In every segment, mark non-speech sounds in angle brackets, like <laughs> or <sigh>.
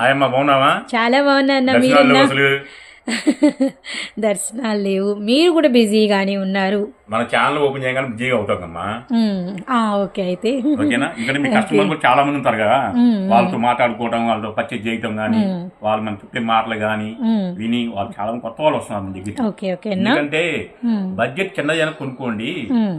ఆయమ్మ బాగున్నావా? చాలా బాగున్నా అసలు <laughs> దర్శనాలు లేవు. మీరు కూడా బిజీగానే ఉన్నారు. మన ఛానల్ ఓపెన్ చేయగానే బిజీగా అవుతామమ్మా ఓకే అయితే. ఓకేనా? ఇక్కడ మీ <laughs> కస్టమర్ కూడా చాలా మంది ఉంటారు కదా. వాళ్ళతో మాట్లాడుకోవడం వాళ్ళతో పర్చేజ్ చేయటం గానీ ఉమ్, వాళ్ళు మన చెప్పే మాటలు గానీ విని వాళ్ళు చాలా కొత్త వాళ్ళు వస్తున్నారు మన అన్న? ఎందుకంటే బడ్జెట్ చిన్న జనం కొనుక్కోండి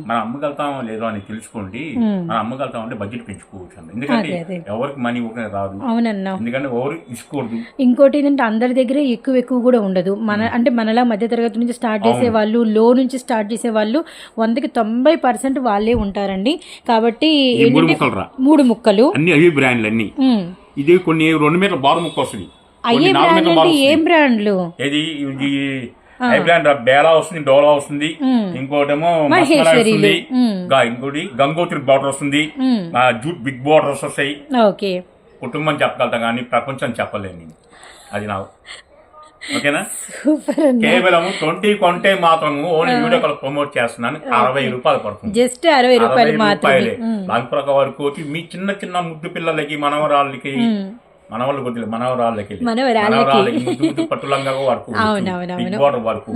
మనం అమ్మగలుగుతాం లేదో అని తెలుసుకోండి. మనం అమ్మగలుగుతాం అంటే బడ్జెట్ పెంచుకోవచ్చు. ఎందుకంటే. ఎవరికి మనీ ఊరికే రాదు. అవునన్నా. ఎందుకంటే ఎవరు ఇసుకోకూడదు ఇంకోటి ఏంటంటే అందరి దగ్గర ఎక్కువ ఎక్కువ కూడా ఉండదు. మన అంటే మనలా మధ్య తరగతి నుంచి స్టార్ట్ చేసే వాళ్ళు లో నుంచి స్టార్ట్ చేసే వాళ్ళు వందకి తొంభై పర్సెంట్ వాళ్ళే ఉంటారండి. కాబట్టి ఏంటంటే మూడు ముక్కలు. అన్ని అవి బ్రాండ్లు అన్ని. ఇది కొన్ని రెండు మీటర్ల బారు ముక్క వస్తుంది. అయ్యే కొన్ని నాలుగు బ్రాండ్ మీటర్ల బారు అంటే ఏం బ్రాండ్లు? ఇది ఇది హై బ్రాండ్ బేలా వస్తుంది డోలా వస్తుంది. ఇంకోటేమో వస్తుంది. ఇంకోటి గంగోత్రి బార్డర్ వస్తుంది. జూట్ బిగ్ బార్డర్స్ వస్తాయి. ఓకే. కుటుంబం చెప్పగలుగుతా కానీ ప్రపంచం చెప్పలేను నేను. అది నా ఓకేనా? కేవలం ట్వంటీ కొంటే మాత్రం ఓన్లీ వీడియో కాల్ ప్రమోట్ చేస్తున్నాను. అరవై రూపాయలు పడుతుంది. జస్ట్ అరవై రూపాయలు మాత్రమే. లంకరక వరకు వచ్చి మీ చిన్న చిన్న ముద్దు పిల్లలకి మనవరాళ్ళకి. మనవాళ్ళు కొద్దిగా మనవరాళ్ళకి. మనవరాళ్ళకి. ముద్దు ముద్దు పట్టులంగా వరకు. బిగ్ బార్డర్ వరకు.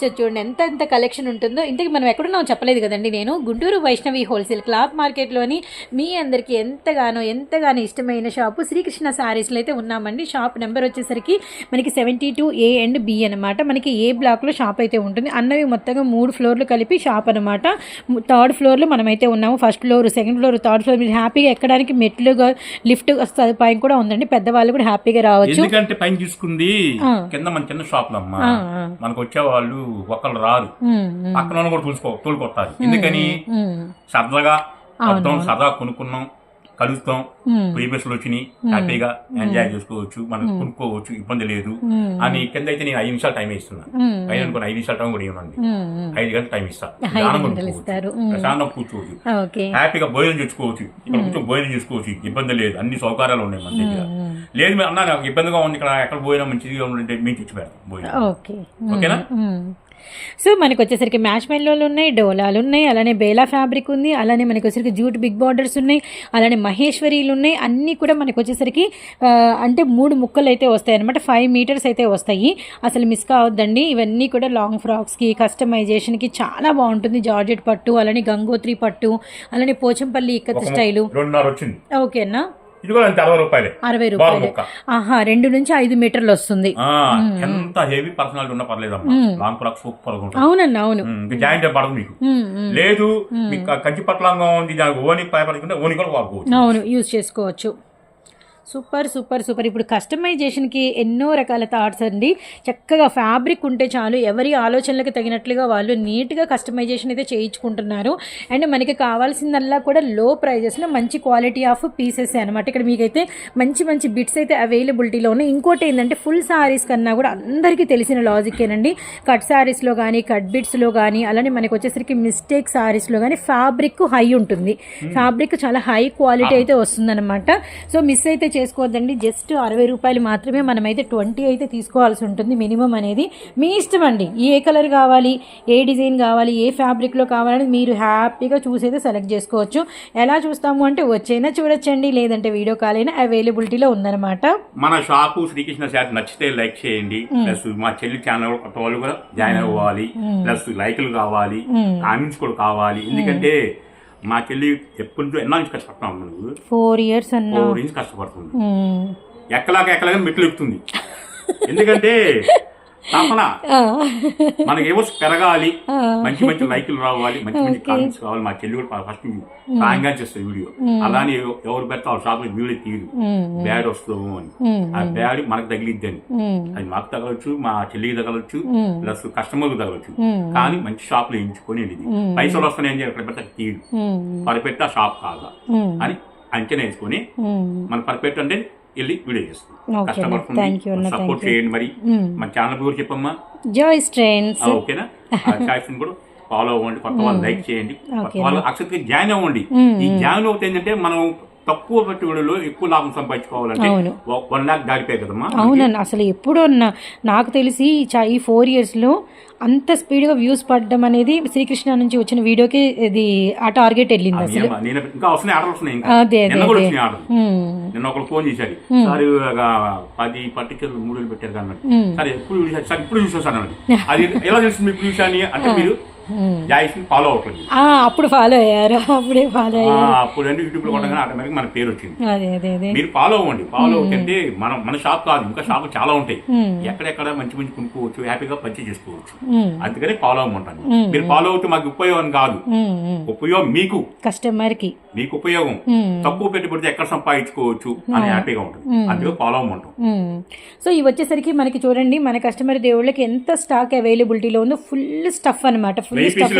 సో చూడండి ఎంత ఎంత కలెక్షన్ ఉంటుందో. ఇంతకు మనం ఎక్కడున్నాం చెప్పలేదు కదండి నేను. గుంటూరు వైష్ణవి హోల్సేల్ క్లాత్ మార్కెట్లోని మీ అందరికీ ఎంతగానో ఎంతగానో ఇష్టమైన షాపు శ్రీకృష్ణ శారీస్లో అయితే ఉన్నామండి. షాప్ నెంబర్ వచ్చేసరికి మనకి seventy two A and B అనమాట మనకి ఏ బ్లాక్లో షాప్ అయితే ఉంటుంది. అన్నవి మొత్తంగా మూడు ఫ్లోర్లు కలిపి షాప్ అనమాట థర్డ్ ఫ్లోర్లో మనమైతే ఉన్నాము. First floor second floor third floor. మీరు హ్యాపీగా ఎక్కడానికి మెట్లుగా లిఫ్ట్ సదుపాయం కూడా ఉందండి. పెద్దవాళ్ళు కూడా హ్యాపీగా రావచ్చు. ఎందుకంటే పైన చూసుకుంది. కింద మన చిన్న ఆ. మనకు వచ్చే ఒకళ్ళు రారు. పక్కన కూడా తోలుకో తోలుకొస్తారు ఎందుకని. సరదాగా వస్తాం సరదా కొనుక్కున్నాం. కలుస్తాం. ప్రీవియస్లో వచ్చినాయి. హ్యాపీగా ఎంజాయ్ చేసుకోవచ్చు మనం కొనుక్కోవచ్చు ఇబ్బంది లేదు. అని కింద అయితే నేను ఐదు నిమిషాలు టైం ఇస్తున్నా. పైన అనుకుని ఐదు నిమిషాలు టైం కూడా ఇవ్వండి. ఐదు గంటలు టైం ఇస్తా. ఐదు నిదానం గంటలు కొనుక్కోవచ్చు. ఇస్తారు. మ్మ్. ప్రశాంతం కూర్చోవచ్చు. హ్యాపీగా భోజనం చేసుకోవచ్చు ఇక్కడ కూర్చొని భోజనం చేసుకోవచ్చు. ఇబ్బంది లేదు. అన్ని సౌకర్యాలు ఉన్నాయి మన దగ్గర. లేదు మీరు అన్నా నాకు ఇబ్బందిగా ఉంది. ఇక్కడ ఎక్కడ భోజనం మంచిగా ఉందంటే మేము తెచ్చి పెడతాం భోజనం. ఓకే. ఓకేనా? సో మనకు వచ్చేసరికి మ్యాచ్ మెల్లోలు ఉన్నాయి డోలాలు ఉన్నాయి అలానే బేలా ఫ్యాబ్రిక్ ఉంది అలానే మనకి వచ్చేసరికి జూట్ బిగ్ బార్డర్స్ ఉన్నాయి అలానే మహేశ్వరీలు ఉన్నాయి అన్నీ కూడా మనకు వచ్చేసరికి అంటే మూడు ముక్కలు అయితే వస్తాయి అనమాట ఫైవ్ మీటర్స్ అయితే వస్తాయి. అసలు మిస్ కావద్దండి ఇవన్నీ కూడా లాంగ్ ఫ్రాక్స్కి కస్టమైజేషన్కి చాలా బాగుంటుంది జార్జెట్ పట్టు అలానే గంగోత్రి పట్టు అలానే పోచంపల్లి ఇక్కత్ స్టైలు. ఓకేనా ఇది కూడా అంతే అరవై రూపాయలే. అరవై ఆహా రెండు నుంచి ఐదు మీటర్లు వస్తుంది. ఎంత హెవీ పర్సనాలిటీ ఉన్నా పర్లేదమ్మా. లాంగ్ ఫ్రాక్ సూపర్గా అవును. జాయింట్ పడదు మీకు. లేదు మీకు కంచి పట్లంగా ఉంది దానికి ఓని పైపడుకుంటే ఓని కూడా వాడుకోవచ్చు. అవును యూజ్ చేసుకోవచ్చు. Super super super. ఇప్పుడు కస్టమైజేషన్కి ఎన్నో రకాల థాట్స్ అండి. చక్కగా ఫ్యాబ్రిక్ ఉంటే చాలు ఎవరి ఆలోచనలకు తగినట్లుగా వాళ్ళు నీట్గా కస్టమైజేషన్ అయితే చేయించుకుంటున్నారు. అండ్ మనకి కావాల్సిందల్లా కూడా లో ప్రైజెస్లో మంచి క్వాలిటీ ఆఫ్ పీసెస్ అనమాట ఇక్కడ మీకైతే మంచి మంచి బిట్స్ అయితే అవైలబిలిటీలో ఉన్నాయి ఇంకోటి ఏంటంటే ఫుల్ సారీస్ కన్నా కూడా అందరికీ తెలిసిన లాజికేనండి కట్ సారీస్లో కానీ కట్ బిట్స్లో కానీ అలానే మనకి వచ్చేసరికి మిస్టేక్ సారీస్లో కానీ ఫ్యాబ్రిక్ హై ఉంటుంది. ఫ్యాబ్రిక్ చాలా హై క్వాలిటీ అయితే వస్తుందన్నమాట. సో మిస్ అయితే చేసుకోవద్దండి. జస్ట్ అరవై రూపాయలు మాత్రమే మనమైతే ట్వంటీ అయితే తీసుకోవాల్సి ఉంటుంది మినిమం అనేది. మీ ఇష్టం అండి. ఏ కలర్ కావాలి ఏ డిజైన్ కావాలి ఏ ఫ్యాబ్రిక్లో కావాలని మీరు హ్యాపీగా చూసైతే సెలెక్ట్ చేసుకోవచ్చు. ఎలా చూస్తాము అంటే వచ్చైనా చూడొచ్చండి. లేదంటే వీడియో కాల్ అయినా అవైలబిలిటీలో ఉందన్నమాట. మన షాపు శ్రీకృష్ణ శాట్ నచ్చితే లైక్ చేయండి. ప్లస్ మా చెల్లి ఛానల్ కొత్త వాళ్ళు కూడా జాయిన్ అవ్వాలి. ప్లస్ లైకులు కావాలి. కామెంట్స్ కూడా కావాలి. ఎందుకంటే మా చెల్లి ఎప్పటి నుంచో ఎన్నో నుంచి కష్టపడతాం నువ్వు? ఫోర్ ఇయర్స్ అన్న. ఫోర్ నుంచి కష్టపడుతుంది మ్మ్. ఎక్కలాక ఎక్కలాగా మెట్లు ఎక్కుతుంది. <laughs> ఎందుకంటే తపన ఆ. మనకేమో పెరగాలి. మంచి మంచి లైకులు రావాలి మంచి మంచి కామెంట్స్ కావాలి మా చెల్లి కూడా ఫస్ట్ సాయంగా చేస్తుంది వీడియో అలానే ఎవరు పెడతా వాళ్ళ షాప్ వీడియో తీరు మ్మ్. బ్యాడ్ వస్తాము అని. ఆ బ్యాడ్ మనకు తగిలిద్దని మ్మ్. అది మాకు తగలచ్చు మా చెల్లికి తగలచ్చు. ప్లస్ కస్టమర్కి తగలచ్చు. కానీ మంచి షాప్లో ఎంచుకొని ఇది పైసలు అని చెప్పి ఎక్కడ పెడితే తీరు మ్మ్. పర్ఫెక్ట్ ఆ షాప్ కాదా. అని అంచనా వేసుకొని. మన పర్ఫెక్ట్ అంటే వెళ్ళి వీడియో చేస్తాం కష్టపడుతుంది సపోర్ట్ చేయండి మరి. మ్మ్. మన ఛానల్ కూడా చెప్పమ్మా. జాయ్ స్ట్రెయిన్స్ ఆ, ఓకేనా? కూడా ఫాలో అవ్వండి. కొత్త వాళ్ళు లైక్ చేయండి. కొత్త వాళ్ళు అక్షత్కి జాయిన్ అవ్వండి. మ్మ్. ఈ జాయిన్ అవుతే ఏంటంటే మనం తక్కువ పెట్టుబడిలో ఎక్కువ లాభం సంపాదించుకోవాలంటే. వన్ లాక్ దాటిపోయి కదమ్మా అవునండి అసలు ఎప్పుడు నాకు తెలిసి ఈ ఫోర్ ఇయర్స్లో అంత స్పీడ్గా వ్యూస్ పడడం అనేది శ్రీకృష్ణ నుంచి వచ్చిన వీడియోకి ఇది ఆ టార్గెట్ వెళ్ళింది అసలు. ఇంకా వస్తున్నాయి ఆర్డర్ వస్తున్నాయి ఇంకా. అదే అదే నిన్న ఒకరు ఫోన్ చేశారు. సార్ పది పర్టికులర్ మూడు పెట్టారు కానీ. సరే ఎప్పుడు చూసారు సార్ ఇప్పుడు చూసాను అది ఎలా తెలుస్తుంది మీకు చూసాని అంటే మీరు. జాయిస్ని ఫాలో అవ్వట్లేదు ఆ, అప్పుడు ఫాలో అయ్యారు. <laughs> అప్పుడే ఫాలో అయ్యారు. అప్పుడు అంటే యూట్యూబ్లో కొట్టగానే ఆటోమేటిక్ మన పేరు వచ్చింది. అదే అదే అదే. మీరు ఫాలో అవ్వండి. ఫాలో అవుతుంటే మనం మన షాప్ కాదు ఇంకా షాప్ చాలా ఉంటాయి. ఉమ్, ఎక్కడెక్కడ మంచి మంచి కొనుక్కోవచ్చు హ్యాపీగా పర్చేజ్ చేసుకోవచ్చు. అందుకని ఫాలో అవ్వమంటాను. మీరు ఫాలో అవుతే మాకు ఉపయోగం కాదు. ఉపయోగం మీకు. కస్టమర్కి మీకు ఉపయోగం. తక్కువ పెట్టుబడితే ఎక్కడ సంపాదించుకోవచ్చు అని హ్యాపీగా ఉంటుంది. అందుకే ఫాలో అవ్వమంటాం. సో ఇవి వచ్చేసరికి మనకి చూడండి మన కస్టమర్ దేవుళ్ళకి ఎంత స్టాక్ అవైలబిలిటీలో ఉందో ఫుల్ స్టఫ్ అనమాట ఫుల్ స్టఫ్.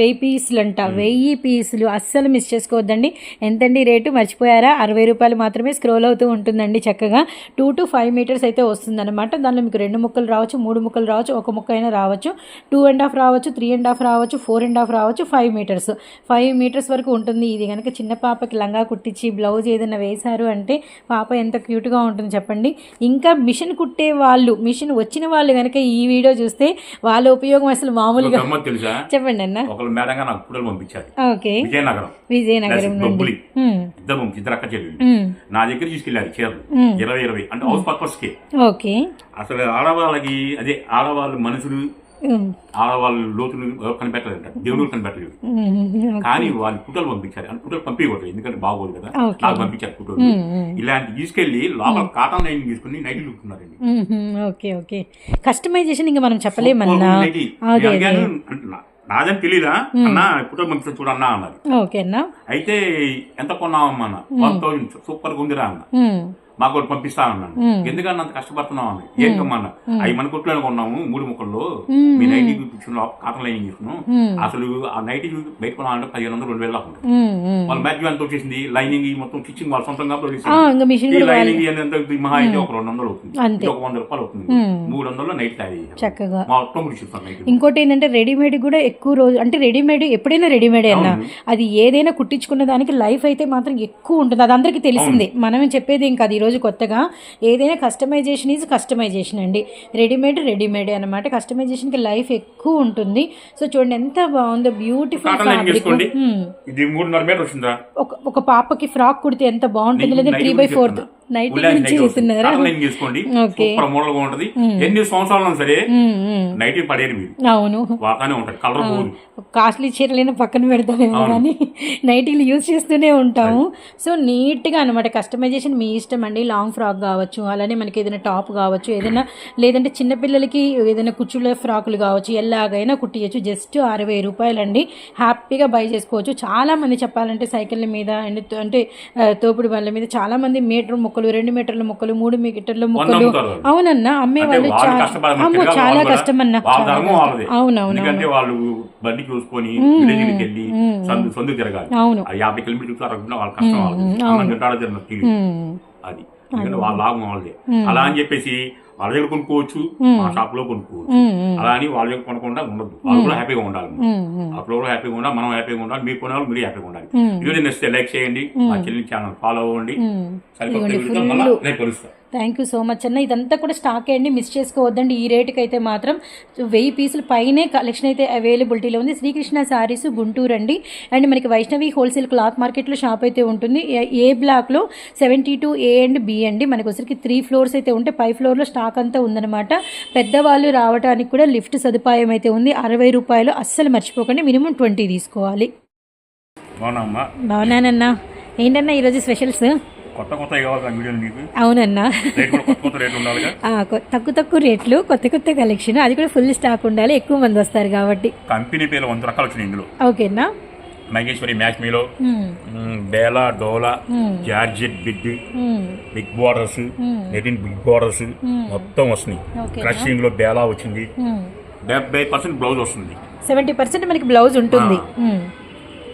వెయ్యి పీసులు అంట వెయ్యి పీసులు అస్సలు మిస్ చేసుకోవద్దండి. ఎంతండి రేటు? మర్చిపోయారా? అరవై రూపాయలు మాత్రమే స్క్రోల్ అవుతూ ఉంటుందండి చక్కగా. టూ టు ఫైవ్ మీటర్స్ అయితే వస్తుందన్నమాట. దానిలో మీకు రెండు ముక్కలు రావచ్చు మూడు ముక్కలు రావచ్చు ఒక ముక్క అయినా రావచ్చు. టూ అండ్ హాఫ్ రావచ్చు త్రీ అండ్ హాఫ్ రావచ్చు ఫోర్ అండ్ హాఫ్ రావచ్చు ఫైవ్ మీటర్స్. ఫైవ్ మీటర్స్ వరకు ఉంటుంది ఇది కనుక చిన్న పాపకి లంగా కుట్టించి బ్లౌజ్ ఏదైనా వేశారు అంటే పాప ఎంత క్యూట్గా ఉంటుంది చెప్పండి. ఇంకా మిషన్ కుట్టే వాళ్ళు మిషన్ వచ్చిన వాళ్ళు కనుక ఈ వీడియో చూస్తే వాళ్ళ ఉపయోగం అసలు మామూలుగా చెప్పండి అన్న. ఓకే. విజయనగరం. విజయనగరం నా దగ్గర తీసుకెళ్ళారు చీరలు. ఇరవై ఇరవై. అంటే హౌస్ ఓకే. అసలు ఆడవాళ్ళకి అదే ఆడవాళ్ళు మనుషులు ఆడవాళ్ళు లోతులు కనిపెట్టలేదంట దేవుడు కనిపెట్టలేదు. కానీ వాళ్ళు పుట్టలు పంపించారు. అంటే పుట్టలు పంపించకూడదు ఎందుకంటే బాగోదు కదా. నాకు పంపించారు పుట్టలు. ఇలాంటి తీసుకెళ్ళి లోపల కాటన్ లైన్ తీసుకుని నైట్లు కుట్టున్నారండి. Okay okay. కస్టమైజేషన్ ఇంకా మనం చెప్పలేమన్నా నైటీ. అంటే నా- నాదని తెలీదా? అన్న పుట్టలు పంపించారు చూడన్నా అన్నారు. అయితే ఎంత కొన్నావమ్మా అన్న? One thousand. సూపర్గా ఉందిరా అన్న. మాకు ఒకటి పంపిస్తా అన్నాను మ్మ్. ఎందుకన్నా అంత కష్టపడుతున్నావు అన్న ఏంటమ్మా అన్న అవి మన కొట్లో కొన్నాము మూడు ముక్కల్లో. మీ నైటీ చూపించిన కాటన్ లైన్ తీసుకున్నాం. అసలు ఆ నైటీ బయట కొనాలంటే పదిహేను వందలు రెండు వేల దాకా ఉంటుంది. వాళ్ళ మ్యాచ్ ఎంత వచ్చేసింది లైనింగ్ మొత్తం స్టిచ్చింగ్ వాళ్ళ సొంతంగా ఈ లైనింగ్ ఎంత? మహా అయితే ఒక రెండు వందలు అవుతుంది. ఒక వంద రూపాయలు అవుతుంది. మూడు వందల్లో నైట్ తయారు చక్కగా. మొత్తం కుడిచిస్తాం నైట్. ఇంకోటి ఏంటంటే రెడీమేడ్ కూడా ఎక్కువ రోజు అంటే రెడీమేడ్ ఎప్పుడైనా రెడీమేడ్ అన్నా. అది ఏదైనా కుట్టించుకున్న దానికి లైఫ్ అయితే మాత్రం ఎక్కువ ఉంటుంది. అది అందరికీ తెలిసిందే. మనం చెప్పేది ఏం కాదు ఈరోజు కొత్తగా ఏదైనా కస్టమైజేషన్ ఈజ్ కస్టమైజేషన్ అండి. రెడీమేడ్ రెడీమేడ్ అనమాట కస్టమైజేషన్కి లైఫ్ ఎక్కువ ఉంటుంది. సో చూడండి ఎంత బాగుందో బ్యూటిఫుల్ ఫ్యాబ్రిక్ ఒక ఒక పాపకి ఫ్రాక్ కుడితే ఎంత బాగుంటుంది? లేదా three by fourth. Night night. Super మోడల్గా ఉంటది. ఎన్ని సంవత్సరాలు సరే. నైట్ పడేది మీరు. అవును. ఉంటది. కలర్ కాస్ట్లీ చీరలైనా పక్కన పెడతామేమో కానీ నైటీలు యూజ్ చేస్తూనే ఉంటాము. సో నీట్గా అనమాట కస్టమైజేషన్ మీ ఇష్టం అండి. లాంగ్ ఫ్రాక్ కావచ్చు అలానే మనకి ఏదైనా టాప్ కావచ్చు ఏదైనా లేదంటే చిన్నపిల్లలకి ఏదైనా కుచ్చుల ఫ్రాకులు కావచ్చు ఎలాగైనా కుట్టియచ్చు. జస్ట్ అరవై రూపాయలండి. హ్యాపీగా బై చేసుకోవచ్చు. చాలా మంది చెప్పాలంటే సైకిళ్ళ మీద అండ్ అంటే తోపుడు బండ్ల మీద చాలా మంది మీటర్ ముక్కలు రెండు మీటర్ల ముక్కలు మూడు మీటర్ల ముక్కలు. అవునన్నా అమ్మే అంటే వాళ్ళు వాళ్ళు చా- కష్టపడాలి అమ్మో చాలా. కష్టం. అన్న అవునవును వాళ్ళు బండి చూసుకొని విలేజ్కి వెళ్ళి సందు తిరగాలి. అవును. యాభై కిలోమీటర్లు వాళ్ళ కష్టం. అది. వాళ్ళ లాభం వాళ్ళదే. అలా అని చెప్పేసి వాళ్ళ దగ్గర కొనుక్కోవచ్చు మా షాప్లో కొనుక్కోవచ్చు అలా అని వాళ్ళ దగ్గర కొనకుండా ఉండదు. వాళ్ళు కూడా హ్యాపీగా ఉండాలి. అప్పుడు కూడా హ్యాపీగా ఉండాలి మనం హ్యాపీగా ఉండాలి మీరు కొనే వాళ్ళు మీరు హ్యాపీగా ఉండాలి. వీడియో నచ్చితే లైక్ చేయండి మా చెల్లి ఛానల్ ఫాలో అవ్వండి. సరికొత్త ఇదిగోండి, వీడియోతో. మళ్ళీ రేపు కలుస్తాం. థ్యాంక్ యూ సో మచ్ అన్న. ఇదంతా కూడా స్టాక్ అండి మిస్ చేసుకోవద్దండి. ఈ రేటుకి అయితే మాత్రం వెయ్యి పీసులు పైనే కలెక్షన్ అయితే అవైలబిలిటీలో ఉంది. శ్రీకృష్ణ శారీస్ గుంటూరు అండి. అండ్ మనకి వైష్ణవి హోల్సేల్ క్లాత్ మార్కెట్లో షాప్ అయితే ఉంటుంది. ఏ- బ్లాక్లో seventy two A and B అండి. మనకి వచ్చరికి త్రీ ఫ్లోర్స్ అయితే ఉంటే పై ఫ్లోర్లో స్టాక్ అంతా ఉందన్నమాట. పెద్దవాళ్ళు రావడానికి కూడా లిఫ్ట్ సదుపాయం అయితే ఉంది. అరవై రూపాయలు అస్సలు మర్చిపోకండి. మినిమం ట్వంటీ తీసుకోవాలి. బాగున్నానన్నా. ఏంటన్నా ఈరోజు స్పెషల్స్? కొత్త కొత్త కావాలి కదా వీడియోలు నీకు? అవునన్నా. తక్కువ తక్కువ రేట్లు కొత్త కొత్త కలెక్షన్ అది కూడా ఫుల్ స్టాక్ ఉండాలి. ఎక్కువ మంది వస్తారు కాబట్టి. కంపెనీ పేర్లు వంద రకాలు వచ్చినాయి ఇందులో. ఓకేనా? మహేశ్వరి మ్యాచ్ మీలో డోలా. జార్జెట్ మ్మ్. Big borders. నెటిన్ బిగ్ బోర్డర్స్ మొత్తం వస్తున్నాయి? క్రషింగ్లో బేలా వచ్చింది. డెబ్బై పర్సెంట్ బ్లౌజ్ వస్తుంది. సెవెంటీ పర్సెంట్ మనకి బ్లౌజ్ ఉంటుంది.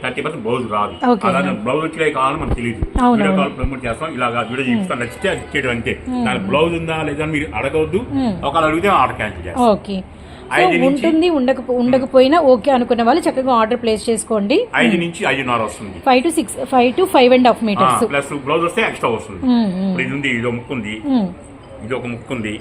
థర్టీ పర్సెంట్ బ్లౌజ్ రాదు. అలాగే బ్లౌజ్ వచ్చే కావాలని మనకు తెలియదు వీడియో. కాల్ ప్రమోట్ చేస్తాం ఇలాగా వీడియో చూపిస్తాం నచ్చితే అది ఇచ్చేయడం అంతే. దాని బ్లౌజ్ ఉందా లేదా మీరు అడగవద్దు. ఒకవేళ అడిగితే ఆర్డర్ క్యాన్సిల్ చేస్తాం. ఓకే ఉంటుంది ఉండకపో ఉండకపోయినా ఓకే అనుకున్న వాళ్ళు చక్కగా ఆర్డర్ ప్లేస్ చేసుకోండి. ఐదు నుంచి ఐదున్నర వస్తుంది. Five to six five to five and half metres plus blouse వస్తే ఎక్స్ట్రా వస్తుంది. ఇది ఉంది ఇది ఒక ముక్కు ఉంది. ఇది ఒక ముక్కు ఉంది.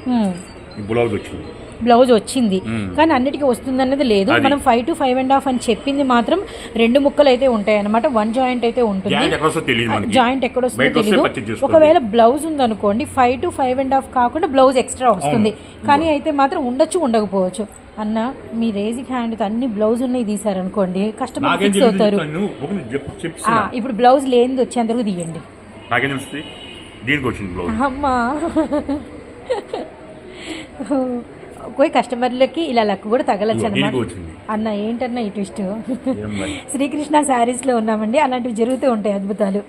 బ్లౌజ్ వచ్చింది. బ్లౌజ్ వచ్చింది. కానీ అన్నిటికీ వస్తుంది అన్నది లేదు. మనం five to five and half అని చెప్పింది మాత్రం రెండు ముక్కలు అయితే ఉంటాయి అనమాట వన్ జాయింట్ అయితే ఉంటుంది జాయింట్ ఎక్కడ వస్తుందో తెలియదు. ఒకవేళ బ్లౌజ్ ఉందనుకోండి five to five and half కాకుండా బ్లౌజ్ ఎక్స్ట్రా వస్తుంది. కానీ అయితే మాత్రం ఉండొచ్చు ఉండకపోవచ్చు. అన్న మీ రేజింగ్ హ్యాండ్ అన్ని బ్లౌజ్ ఉన్నాయి తీసారనుకోండి కస్టమర్ ఫిక్స్ అవుతారు. ఇప్పుడు బ్లౌజ్ లేనిది వచ్చేంతవరకు తీయండి. దీనికి వచ్చింది అమ్మా. పోయి కస్టమర్లకి ఇలా లక్ కూడా తగలచ్చు అనమాట అన్న ఏంటన్నా ఈ ట్విస్ట్. శ్రీకృష్ణ శారీస్లో ఉన్నామండి అలాంటివి జరుగుతూ ఉంటాయి అద్భుతాలు.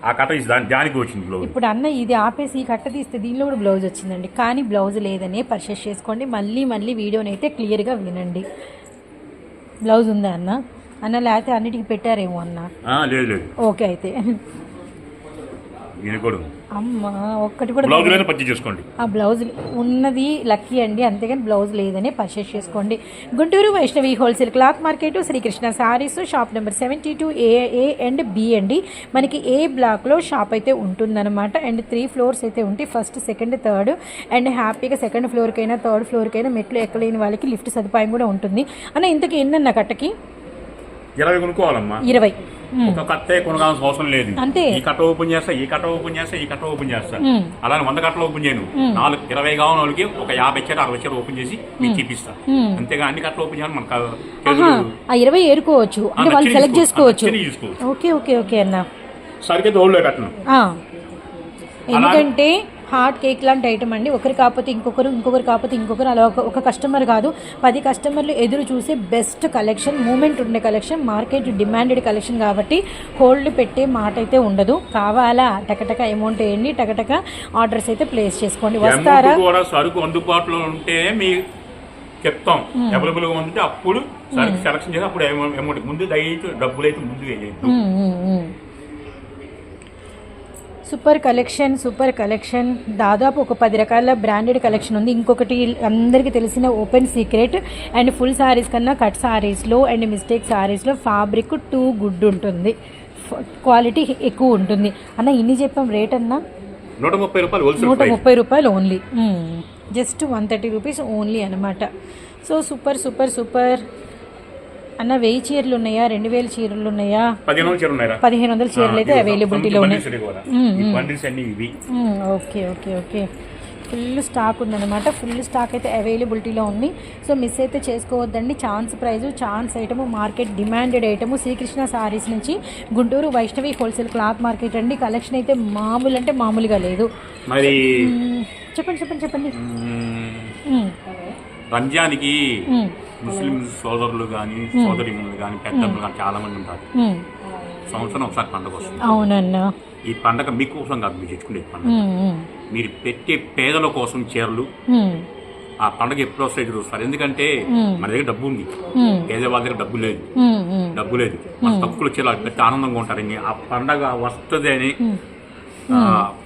ఇప్పుడు అన్న ఇది ఆపేసి ఈ కట్ట తీస్తే దీనిలో కూడా బ్లౌజ్ వచ్చిందండి. కానీ బ్లౌజ్ లేదని పర్చేస్ చేసుకోండి మళ్ళీ మళ్ళీ వీడియోని అయితే క్లియర్గా వినండి. బ్లౌజ్ ఉందా అన్న? అన్న లేకపోతే అన్నిటికీ పెట్టారేమో అన్న? ఓకే అయితే. కూడా. అమ్మ ఒక్కటి కూడా బ్లౌజ్లోనే పర్చేజ్ చేసుకోండి. ఆ బ్లౌజ్ ఉన్నది లక్కీ అండి అంతేగాని బ్లౌజ్ లేదని పర్చేస్ చేసుకోండి. Guntur Vaishnavi wholesale cloth market Srikrishna saris shop number seventy two A A and B అండి. మనకి ఏ బ్లాక్లో షాప్ అయితే ఉంటుందన్నమాట. అండ్ త్రీ ఫ్లోర్స్ అయితే ఉంటాయి. First second third. అండ్ హ్యాపీగా సెకండ్ ఫ్లోర్కైనా థర్డ్ ఫ్లోర్కైనా మెట్లు ఎక్కలేని వాళ్ళకి లిఫ్ట్ సదుపాయం కూడా ఉంటుంది. అన్న ఇంతకీ ఎన్నన్న కట్టకి? ఇరవై కొనుక్కోవాలమ్మా. ఇరవై. ఒక కట్టే కొనగాల్సిన అవసరం లేదు. అంతే. ఈ కట్ట ఓపెన్ చేస్తా ఈ కట్ట ఓపెన్ చేస్తా ఈ కట్ట ఓపెన్ చేస్తా. అలానే వంద కట్టలు ఓపెన్ చేయను. నాలుగు ఇరవై కావాలి వాళ్ళకి ఒక యాభై చీర అరవై చీర ఓపెన్ చేసి మీకు చూపిస్తా. అంతేగా అన్ని కట్టలు ఓపెన్ చేయాలి మనకు ఇరవై ఏరుకోవచ్చు. అంటే వాళ్ళు నచ్చింది సెలెక్ట్ చేసుకోవచ్చు. నచ్చింది తీసుకోవచ్చు. ఓకే ఓకే ఓకే అన్న. సరిగ్గా తోడులో కట్టను. ఎందుకంటే హాట్ కేక్ లాంటి ఐటమ్ అండి. ఒకరు కాకపోతే ఇంకొకరు ఇంకొకరు కాకపోతే ఇంకొకరు. అలా ఒక ఒక కస్టమర్ కాదు. పది కస్టమర్లు ఎదురు చూసే బెస్ట్ కలెక్షన్ మూమెంట్ ఉండే కలెక్షన్ మార్కెట్ డిమాండెడ్ కలెక్షన్ కాబట్టి హోల్డ్ పెట్టే మాట అయితే ఉండదు. కావాలా? టకటక అమౌంట్ వేయండి. టకటక ఆర్డర్స్ అయితే ప్లేస్ చేసుకోండి. వస్తారా? కూడా సరుకు అందుబాటులో ఉంటే మీ చెప్తాం. అవైలబుల్గా ఉంటే అప్పుడు సరుకు సెలక్షన్ చేసి అప్పుడు అమౌంట్ ముందు దయచేసి డబ్బులు అయితే ముందు మ్మ్. Super collection super collection. దాదాపు ఒక పది రకాల బ్రాండెడ్ కలెక్షన్ ఉంది. ఇంకొకటి అందరికీ తెలిసిన open secret and full saris కన్నా కట్ సారీస్లో అండ్ మిస్టేక్ సారీస్లో ఫ్యాబ్రిక్ టూ గుడ్ ఉంటుంది. క్వాలిటీ ఎక్కువ ఉంటుంది. అన్న ఇన్ని చెప్పాం రేట్ అన్నా? నూట ముప్పై రూపాయలు నూట ముప్పై రూపాయలు only. Just one thirty rupees only అనమాట సో సూపర్ సూపర్ సూపర్. అన్న వెయ్యి చీరలు ఉన్నాయా? రెండు వేల చీరలు ఉన్నాయా? పదిహేను వందల చీరలు ఉన్నాయా పదిహేను వందల చీరలు అయితే అవైలబిలిటీలో ఉన్నాయి బండిల్స్ అన్ని ఇవి. మ్మ్, okay okay okay. Full stock ఉందన్నమాట. ఫుల్ స్టాక్ అయితే అవైలబిలిటీలో ఉంది. సో మిస్ అయితే చేసుకోవద్దండి. Chance prize chance item market demanded item Srikrishna saris నుంచి Guntur Vaishnavi wholesale cloth market అండి. కలెక్షన్ అయితే మామూలు అంటే మామూలుగా లేదు. మరి చెప్పండి చెప్పండి చెప్పండి. రంజాన్కి ముస్లిం సోదరులు కానీ సోదరిములు కానీ పెద్దలు కానీ చాలా మంది ఉంటారు. సంవత్సరం ఒకసారి పండుగ వస్తుంది. అవునన్నా. ఈ పండగ మీకోసం కాదు మీరు తెచ్చుకునే పండుగ. మీరు పెట్టే పేదల కోసం చీరలు ఆ పండగ ఎప్పుడు వస్తాయి చూస్తారు ఎందుకంటే మన దగ్గర డబ్బు ఉంది. పేదవాళ్ళ దగ్గర డబ్బు లేదు. డబ్బు లేదు. మన తక్కువ చీరలు పెద్ద ఆనందంగా ఉంటారండి ఆ పండగ వస్తుంది అని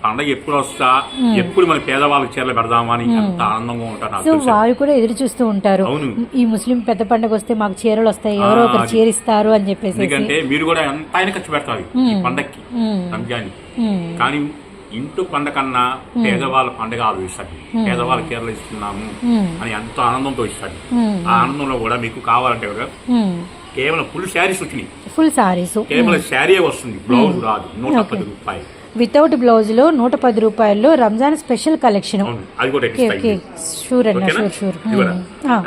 పండగ ఎప్పుడు వస్తా ఎప్పుడు మన పేదవాళ్ళకి చీరలు పెడదామా అని ఎంత ఆనందంగా ఉంటారు. వారు కూడా ఎదురు చూస్తూ ఉంటారు అవును. ఈ ముస్లిం పెద్ద పండుగ వస్తే మాకు చీరలు వస్తాయి ఎవరో ఒకరు. చీర ఇస్తారు అని చెప్పేసి ఎందుకంటే మీరు కూడా ఎంత ఆయన ఖర్చు పెడతారు ఈ పండగకి. రంజాన్. కానీ ఇంటి పండగ కన్నా పేదవాళ్ళ పండగ ఆలోచిస్తారు పేదవాళ్ళ చీరలు ఇస్తున్నాము. అని ఎంతో ఆనందంతో ఇస్తారు మ్మ్. ఆ ఆనందంలో కూడా మీకు కావాలంటే కూడా. కేవలం ఫుల్ శారీస్ వచ్చినాయి ఫుల్ సారీస్ కేవలం శారీ వస్తుంది బ్లౌజ్ రాదు నూట పది రూపాయలు వితౌట్ బ్లౌజ్లో నూట పది రూపాయల్లో రంజాన్ స్పెషల్ కలెక్షన్. అవును షూర్ అన్న షూర్ షూర్?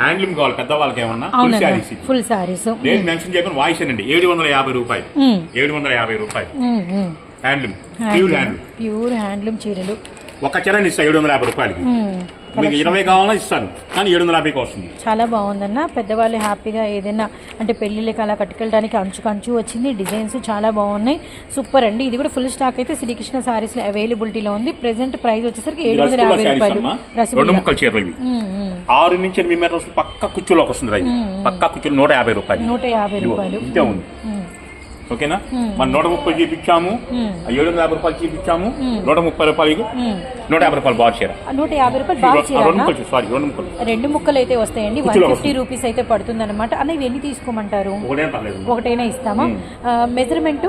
హ్యాండ్లూమ్ కావాలి పెద్ద వాళ్ళకి ఏమన్నా ఫుల్ ఇది. ఫుల్ సారీస్ నేను మెన్షన్ చెప్పిన వాయిస్ అండి ఏడు వందల యాభై రూపాయలు. ఏడు వందల యాభై రూపాయలు. Handloom pure handloom pure handloom చీరలు. ఒక చీర ఇస్తా ఏడు వందల యాభై రూపాయలకి. మ్మ్. మీకు ఇరవై కావాలన్నా ఇస్తాను. కానీ ఏడు వందల యాభైకి వస్తుంది చాలా బాగుందన్న. పెద్దవాళ్ళు హ్యాపీగా ఏదైనా అంటే పెళ్ళిళ్ళకి అలా కట్టుకెళ్ళడానికి అంచు కంచు వచ్చింది. డిజైన్స్ చాలా బాగున్నాయి. సూపర్ అండి. ఇది కూడా ఫుల్ స్టాక్ అయితే శ్రీకృష్ణ సారీస్లో అవైలబిలిటీలో ఉంది. ప్రెసెంట్ ప్రైస్ వచ్చేసరికి ఏడు వందల యాభై రూపాయలు. రెండు ముక్కల చీరలు ఇవి. ఆరు నుంచి ఎనిమిది మీటర్స్ పక్క కుచ్చులోకి వస్తుంది పక్క కుచ్చులు నూట యాభై రూపాయలు. నూట యాభై రూపాయలు. ఇంతే ఉంది. మ్మ్. ఓకేనా? మన నూట ముప్పై చూపించాము ఏడు వందల యాభై రూపాయలు చూపించాము నూట ముప్పై రూపాయలు నూట యాభై రూపాయలు బాగా చీర నూట యాభై రూపాయలు బాగా ఆ, రెండు చీరనా ముక్కలు సారీ రెండు ముక్కలు. రెండు ముక్కలు అయితే వస్తాయండి వన్ ఫిఫ్టీ రూపీస్ అయితే పడుతుంది అనమాట అన్న ఇవి ఎన్ని తీసుకోమంటారు? ఒకటైనా ఇస్తామా? మెజర్మెంట్?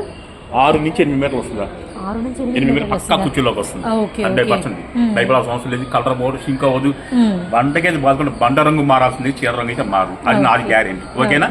ఆరు నుంచి ఎనిమిది మీటర్లు వస్తుందా? ఆరు నుంచి ఎనిమిది ఎనిమిది మీటర్లు పక్కా కుర్చీలోకి వస్తుంది. హండ్రెడ్. పర్సెంట్. బైబిల్ అవసరం లేదు. కలర్ బోర్డు సింక్ అవ్వదు. బండకి బాదుకుంటే బండ రంగు మారాల్సింది చీర రంగు అయితే మారు అది నాది గ్యారెంటీ ఓకేనా?